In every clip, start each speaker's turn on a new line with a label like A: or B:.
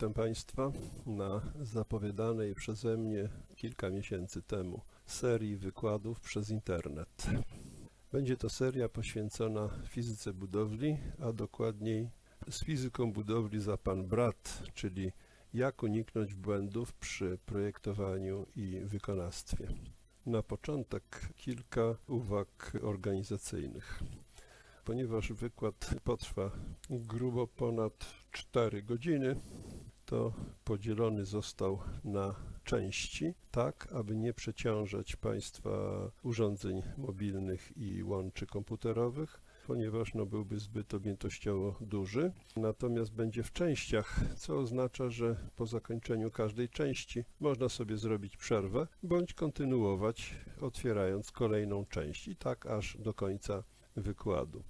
A: Witam Państwa na zapowiadanej przeze mnie kilka miesięcy temu serii wykładów przez internet. Będzie to seria poświęcona fizyce budowli, a dokładniej z fizyką budowli za pan brat, czyli jak uniknąć błędów przy projektowaniu i wykonawstwie. Na początek kilka uwag organizacyjnych. Ponieważ wykład potrwa grubo ponad 4 godziny, to podzielony został na części, tak aby nie przeciążać Państwa urządzeń mobilnych i łączy komputerowych, ponieważ no, byłby zbyt objętościowo duży. Natomiast będzie w częściach, co oznacza, że po zakończeniu każdej części można sobie zrobić przerwę bądź kontynuować, otwierając kolejną część i tak aż do końca wykładu.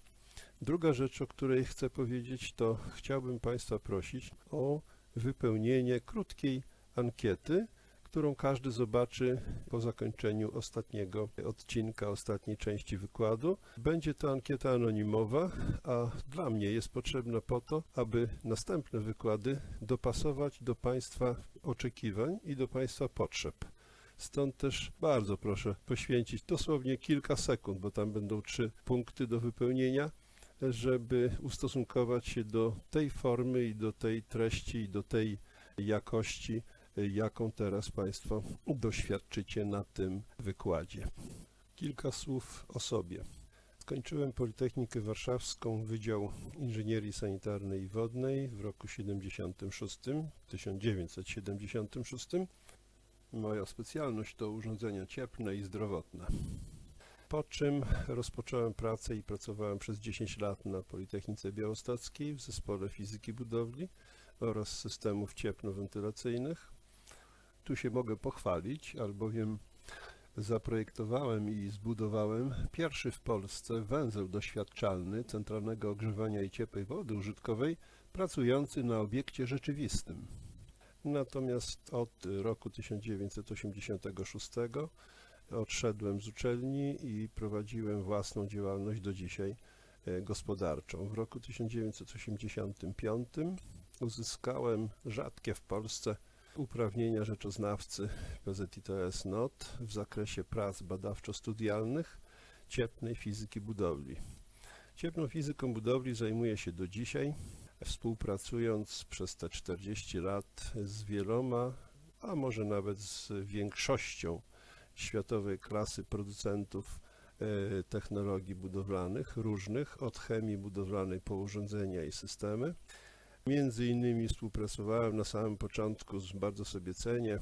A: Druga rzecz, o której chcę powiedzieć, to chciałbym Państwa prosić o wypełnienie krótkiej ankiety, którą każdy zobaczy po zakończeniu ostatniego odcinka, ostatniej części wykładu. Będzie to ankieta anonimowa, a dla mnie jest potrzebna po to, aby następne wykłady dopasować do Państwa oczekiwań i do Państwa potrzeb. Stąd też bardzo proszę poświęcić dosłownie kilka sekund, bo tam będą trzy punkty do wypełnienia, żeby ustosunkować się do tej formy i do tej treści i do tej jakości, jaką teraz Państwo doświadczycie na tym wykładzie. Kilka słów o sobie. Skończyłem Politechnikę Warszawską, Wydział Inżynierii Sanitarnej i Wodnej w roku 76, 1976. Moja specjalność to urządzenia cieplne i zdrowotne. Po czym rozpocząłem pracę i pracowałem przez 10 lat na Politechnice Białostockiej w Zespole Fizyki Budowli oraz systemów ciepło-wentylacyjnych. Tu się mogę pochwalić, albowiem zaprojektowałem i zbudowałem pierwszy w Polsce węzeł doświadczalny centralnego ogrzewania i ciepłej wody użytkowej pracujący na obiekcie rzeczywistym. Natomiast od roku 1986 odszedłem z uczelni i prowadziłem własną działalność do dzisiaj gospodarczą. W roku 1985 uzyskałem rzadkie w Polsce uprawnienia rzeczoznawcy PZITS NOT w zakresie prac badawczo-studialnych cieplnej fizyki budowli. Cieplną fizyką budowli zajmuję się do dzisiaj, współpracując przez te 40 lat z wieloma, a może nawet z większością światowej klasy producentów technologii budowlanych różnych, od chemii budowlanej po urządzenia i systemy. Między innymi współpracowałem na samym początku, z, bardzo sobie cenię,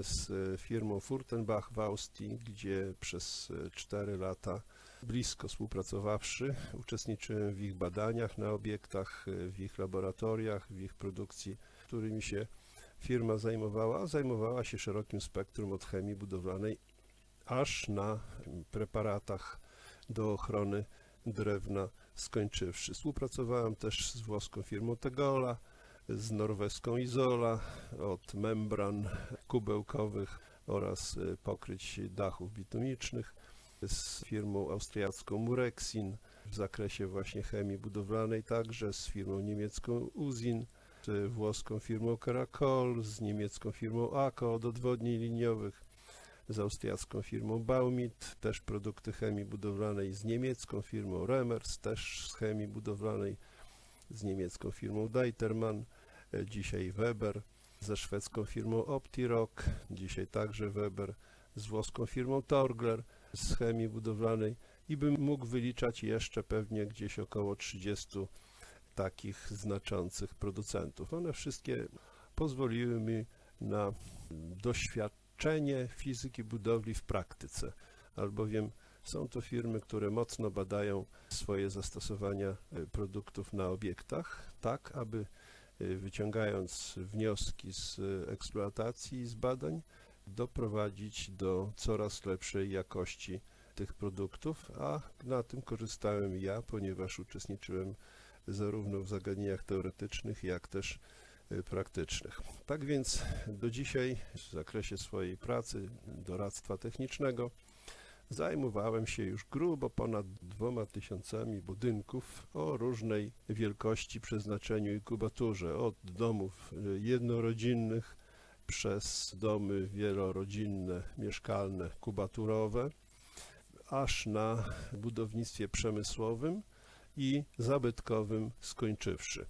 A: z firmą Furtenbach w Austrii, gdzie przez 4 lata blisko współpracowawszy uczestniczyłem w ich badaniach na obiektach, w ich laboratoriach, w ich produkcji, którymi się firma zajmowała, zajmowała się szerokim spektrum od chemii budowlanej aż na preparatach do ochrony drewna skończywszy. Współpracowałem też z włoską firmą Tegola, z norweską Izola, od membran kubełkowych oraz pokryć dachów bitumicznych, z firmą austriacką Murexin w zakresie właśnie chemii budowlanej także, z firmą niemiecką Uzin, z włoską firmą Caracol, z niemiecką firmą ACO od odwodnień liniowych, z austriacką firmą Baumit, też produkty chemii budowlanej, z niemiecką firmą Remers, też z chemii budowlanej, z niemiecką firmą Deitermann, dzisiaj Weber, ze szwedzką firmą Optirock, dzisiaj także Weber, z włoską firmą Torgler, z chemii budowlanej i bym mógł wyliczać jeszcze pewnie gdzieś około 30 takich znaczących producentów. One wszystkie pozwoliły mi na doświadczenie fizyki budowli w praktyce, albowiem są to firmy, które mocno badają swoje zastosowania produktów na obiektach, tak aby wyciągając wnioski z eksploatacji i z badań, doprowadzić do coraz lepszej jakości tych produktów, a na tym korzystałem ja, ponieważ uczestniczyłem zarówno w zagadnieniach teoretycznych, jak też praktycznych. Tak więc do dzisiaj w zakresie swojej pracy, doradztwa technicznego zajmowałem się już grubo ponad dwoma tysiącami budynków o różnej wielkości, przeznaczeniu i kubaturze, od domów y, jednorodzinnych przez domy wielorodzinne, mieszkalne, kubaturowe, aż na budownictwie przemysłowym i zabytkowym skończywszy.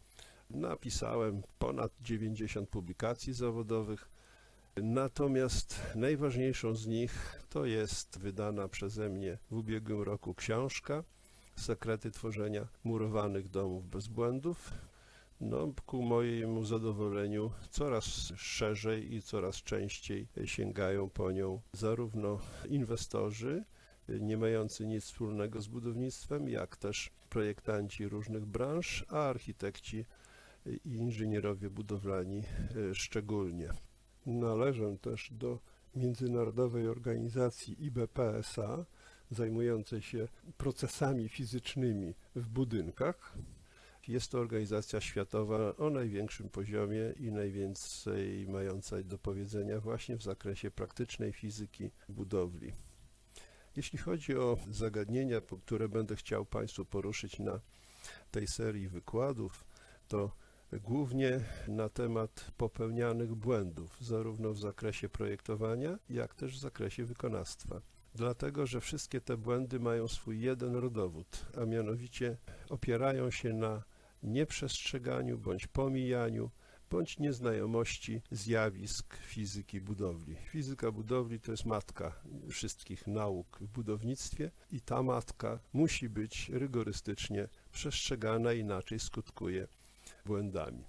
A: Napisałem ponad 90 publikacji zawodowych, natomiast najważniejszą z nich to jest wydana przeze mnie w ubiegłym roku książka Sekrety tworzenia murowanych domów bez błędów. No, ku mojemu zadowoleniu coraz szerzej i coraz częściej sięgają po nią zarówno inwestorzy, nie mający nic wspólnego z budownictwem, jak też projektanci różnych branż, a architekci i inżynierowie budowlani e, szczególnie. Należę też do międzynarodowej organizacji IBPSA, zajmującej się procesami fizycznymi w budynkach. Jest to organizacja światowa o największym poziomie i najwięcej mająca do powiedzenia właśnie w zakresie praktycznej fizyki budowli. Jeśli chodzi o zagadnienia, które będę chciał Państwu poruszyć na tej serii wykładów, to głównie na temat popełnianych błędów, zarówno w zakresie projektowania, jak też w zakresie wykonawstwa. Dlatego, że wszystkie te błędy mają swój jeden rodowód, a mianowicie opierają się na nieprzestrzeganiu bądź pomijaniu bądź nieznajomości zjawisk fizyki budowli. Fizyka budowli to jest matka wszystkich nauk w budownictwie i ta matka musi być rygorystycznie przestrzegana, inaczej skutkuje błędami.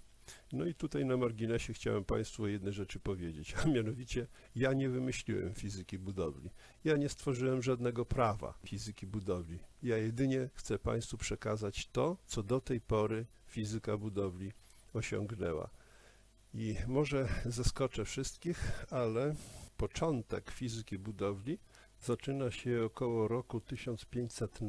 A: No i tutaj na marginesie chciałem Państwu jednej rzeczy powiedzieć, a mianowicie ja nie wymyśliłem fizyki budowli. Ja nie stworzyłem żadnego prawa fizyki budowli. Ja jedynie chcę Państwu przekazać to, co do tej pory fizyka budowli osiągnęła. I może zaskoczę wszystkich, ale początek fizyki budowli zaczyna się około roku 1500,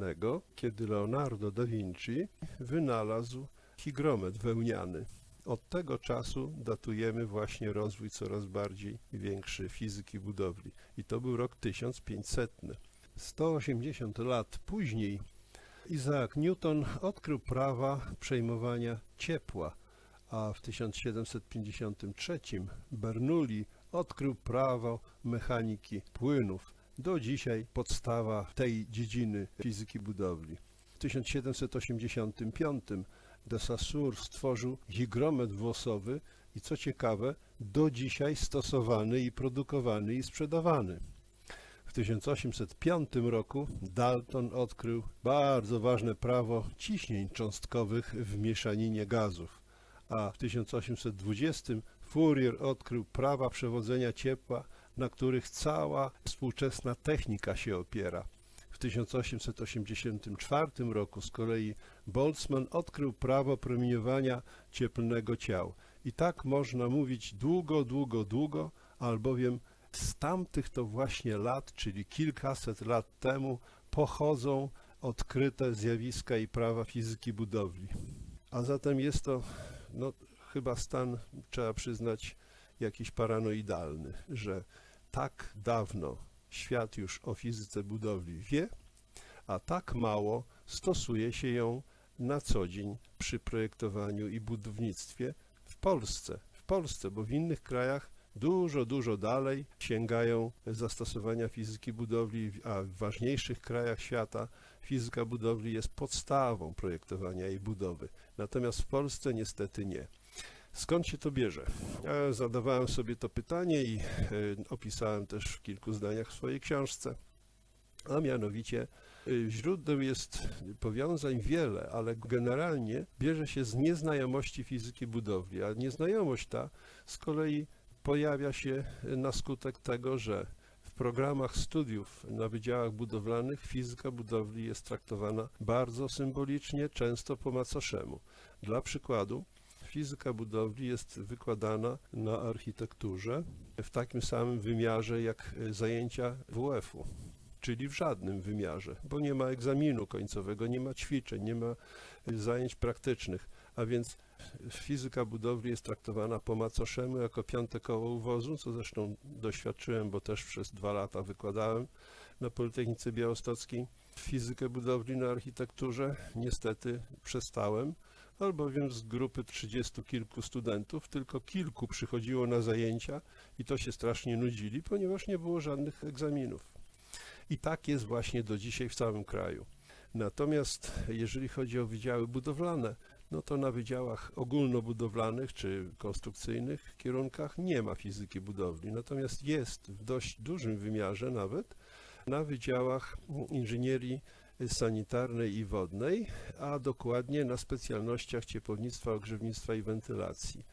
A: kiedy Leonardo da Vinci wynalazł higrometr wełniany. Od tego czasu datujemy właśnie rozwój coraz bardziej większy fizyki budowli. I to był rok 1500. 180 lat później Isaac Newton odkrył prawa przejmowania ciepła, a w 1753 Bernoulli odkrył prawo mechaniki płynów. Do dzisiaj podstawa tej dziedziny fizyki budowli. W 1785 de Saussure stworzył higrometr włosowy i co ciekawe, do dzisiaj stosowany i produkowany i sprzedawany. W 1805 roku Dalton odkrył bardzo ważne prawo ciśnień cząstkowych w mieszaninie gazów, a w 1820 Fourier odkrył prawa przewodzenia ciepła, na których cała współczesna technika się opiera. W 1884 roku z kolei Boltzmann odkrył prawo promieniowania cieplnego ciał. I tak można mówić długo, długo, długo, albowiem z tamtych to właśnie lat, czyli kilkaset lat temu, pochodzą odkryte zjawiska i prawa fizyki budowli. A zatem jest to, no, chyba stan, trzeba przyznać, jakiś paranoidalny, że tak dawno świat już o fizyce budowli wie, a tak mało stosuje się ją na co dzień przy projektowaniu i budownictwie w Polsce. W Polsce, bo w innych krajach dużo, dużo dalej sięgają zastosowania fizyki budowli, a w ważniejszych krajach świata fizyka budowli jest podstawą projektowania i budowy. Natomiast w Polsce niestety nie. Skąd się to bierze? Ja zadawałem sobie to pytanie i e, opisałem też w kilku zdaniach w swojej książce. A mianowicie y, źródeł jest powiązań wiele, ale generalnie bierze się z nieznajomości fizyki budowli, a nieznajomość ta z kolei pojawia się na skutek tego, że w programach studiów na wydziałach budowlanych fizyka budowli jest traktowana bardzo symbolicznie, często po macoszemu. Dla przykładu, fizyka budowli jest wykładana na architekturze w takim samym wymiarze jak zajęcia WF-u czyli w żadnym wymiarze, bo nie ma egzaminu końcowego, nie ma ćwiczeń, nie ma zajęć praktycznych, a więc fizyka budowli jest traktowana po macoszemu jako piąte koło uwozu, co zresztą doświadczyłem, bo też przez dwa lata wykładałem na Politechnice Białostockiej, fizykę budowli na architekturze. Niestety przestałem, albowiem z grupy trzydziestu kilku studentów tylko kilku przychodziło na zajęcia i to się strasznie nudzili, ponieważ nie było żadnych egzaminów. I tak jest właśnie do dzisiaj w całym kraju. Natomiast jeżeli chodzi o wydziały budowlane, no to na wydziałach ogólnobudowlanych czy konstrukcyjnych kierunkach nie ma fizyki budowli. Natomiast jest w dość dużym wymiarze nawet na wydziałach inżynierii sanitarnej i wodnej, a dokładnie na specjalnościach ciepłownictwa, ogrzewnictwa i wentylacji.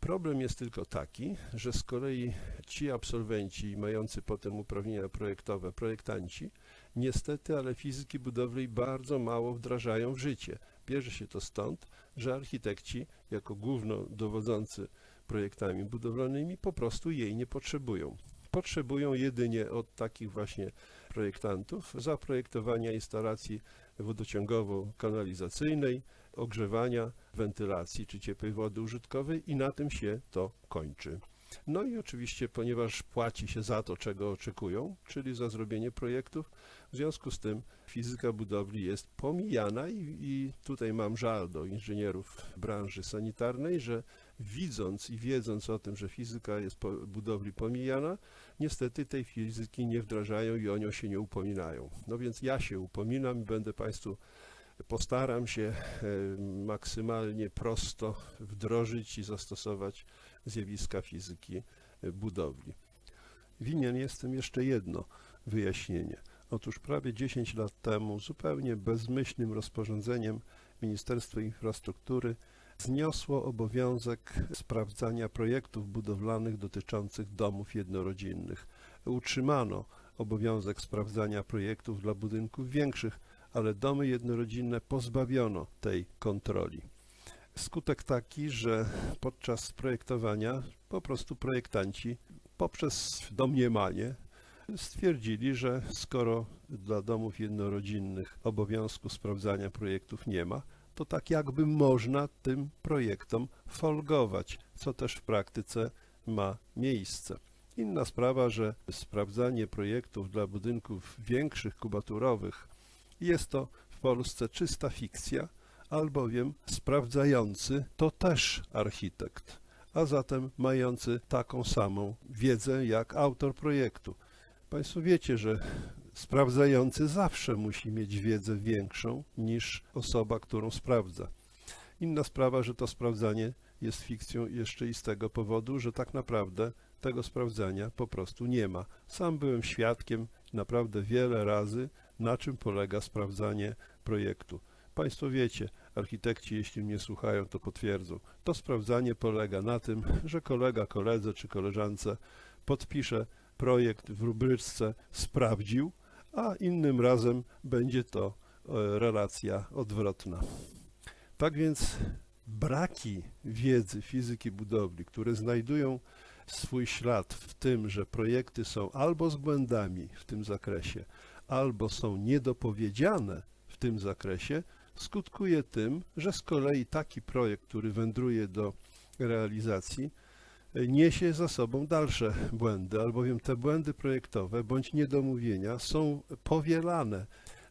A: Problem jest tylko taki, że z kolei ci absolwenci mający potem uprawnienia projektowe, projektanci, niestety, ale fizyki budowli bardzo mało wdrażają w życie. Bierze się to stąd, że architekci, jako główno dowodzący projektami budowlanymi, po prostu jej nie potrzebują. Potrzebują jedynie od takich właśnie projektantów zaprojektowania instalacji wodociągowo-kanalizacyjnej, ogrzewania, wentylacji czy ciepłej wody użytkowej i na tym się to kończy. No i oczywiście, ponieważ płaci się za to, czego oczekują, czyli za zrobienie projektów, w związku z tym fizyka budowli jest pomijana i, i tutaj mam żal do inżynierów branży sanitarnej, że widząc i wiedząc o tym, że fizyka jest po budowli pomijana, niestety tej fizyki nie wdrażają i o nią się nie upominają. No więc ja się upominam i będę Państwu postaram się e, maksymalnie prosto wdrożyć i zastosować zjawiska fizyki e, budowli. Winien jestem jeszcze jedno wyjaśnienie. Otóż prawie 10 lat temu zupełnie bezmyślnym rozporządzeniem Ministerstwo Infrastruktury zniosło obowiązek sprawdzania projektów budowlanych dotyczących domów jednorodzinnych. Utrzymano obowiązek sprawdzania projektów dla budynków większych, ale domy jednorodzinne pozbawiono tej kontroli. Skutek taki, że podczas projektowania po prostu projektanci poprzez domniemanie stwierdzili, że skoro dla domów jednorodzinnych obowiązku sprawdzania projektów nie ma, to tak jakby można tym projektom folgować, co też w praktyce ma miejsce. Inna sprawa, że sprawdzanie projektów dla budynków większych, kubaturowych jest to w Polsce czysta fikcja, albowiem sprawdzający to też architekt, a zatem mający taką samą wiedzę jak autor projektu. Państwo wiecie, że sprawdzający zawsze musi mieć wiedzę większą niż osoba, którą sprawdza. Inna sprawa, że to sprawdzanie jest fikcją jeszcze i z tego powodu, że tak naprawdę tego sprawdzania po prostu nie ma. Sam byłem świadkiem naprawdę wiele razy, na czym polega sprawdzanie projektu. Państwo wiecie, architekci, jeśli mnie słuchają, to potwierdzą. To sprawdzanie polega na tym, że kolega koledze czy koleżance podpisze projekt w rubryczce sprawdził, a innym razem będzie to e, relacja odwrotna. Tak więc braki wiedzy fizyki budowli, które znajdują swój ślad w tym, że projekty są albo z błędami w tym zakresie, albo są niedopowiedziane w tym zakresie, skutkuje tym, że z kolei taki projekt, który wędruje do realizacji, niesie za sobą dalsze błędy, albowiem te błędy projektowe bądź niedomówienia są powielane.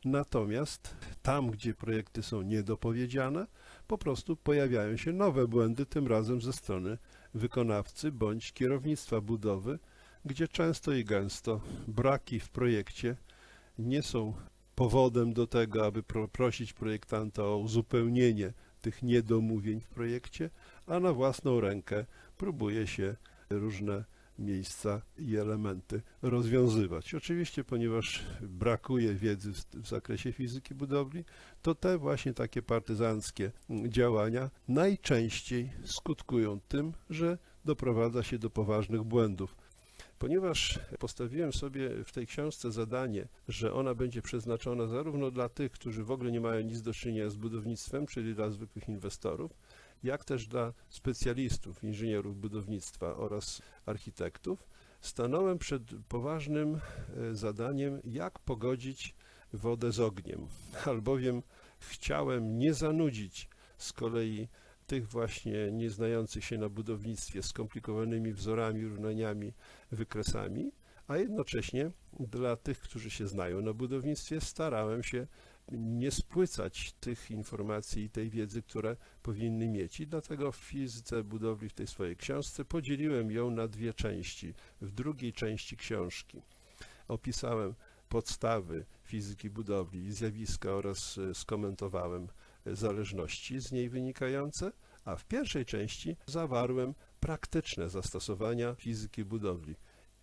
A: Natomiast tam, gdzie projekty są niedopowiedziane, po prostu pojawiają się nowe błędy, tym razem ze strony wykonawcy bądź kierownictwa budowy, gdzie często i gęsto braki w projekcie nie są powodem do tego, aby pro, prosić projektanta o uzupełnienie tych niedomówień w projekcie, a na własną rękę próbuje się różne miejsca i elementy rozwiązywać. Oczywiście, ponieważ brakuje wiedzy w, zakresie fizyki budowli, to te właśnie takie partyzanckie działania najczęściej skutkują tym, że doprowadza się do poważnych błędów. Ponieważ postawiłem sobie w tej książce zadanie, że ona będzie przeznaczona zarówno dla tych, którzy w ogóle nie mają nic do czynienia z budownictwem, czyli dla zwykłych inwestorów, jak też dla specjalistów, inżynierów budownictwa oraz architektów, stanąłem przed poważnym e, zadaniem, jak pogodzić wodę z ogniem, albowiem chciałem nie zanudzić z kolei tych właśnie nieznających się na budownictwie skomplikowanymi wzorami, równaniami, wykresami, a jednocześnie dla tych, którzy się znają na budownictwie, starałem się nie spłycać tych informacji i tej wiedzy, które powinny mieć. I dlatego w fizyce budowli w tej swojej książce podzieliłem ją na dwie części. W drugiej części książki opisałem podstawy fizyki budowli i zjawiska oraz e, skomentowałem zależności z niej wynikające, a w pierwszej części zawarłem praktyczne zastosowania fizyki budowli.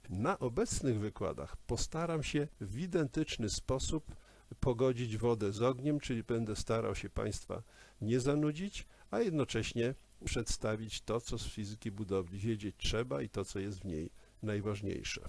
A: Na obecnych wykładach postaram się w identyczny sposób pogodzić wodę z ogniem, czyli będę starał się Państwa nie zanudzić, a jednocześnie przedstawić to, co z fizyki budowli wiedzieć trzeba i to, co jest w niej najważniejsze.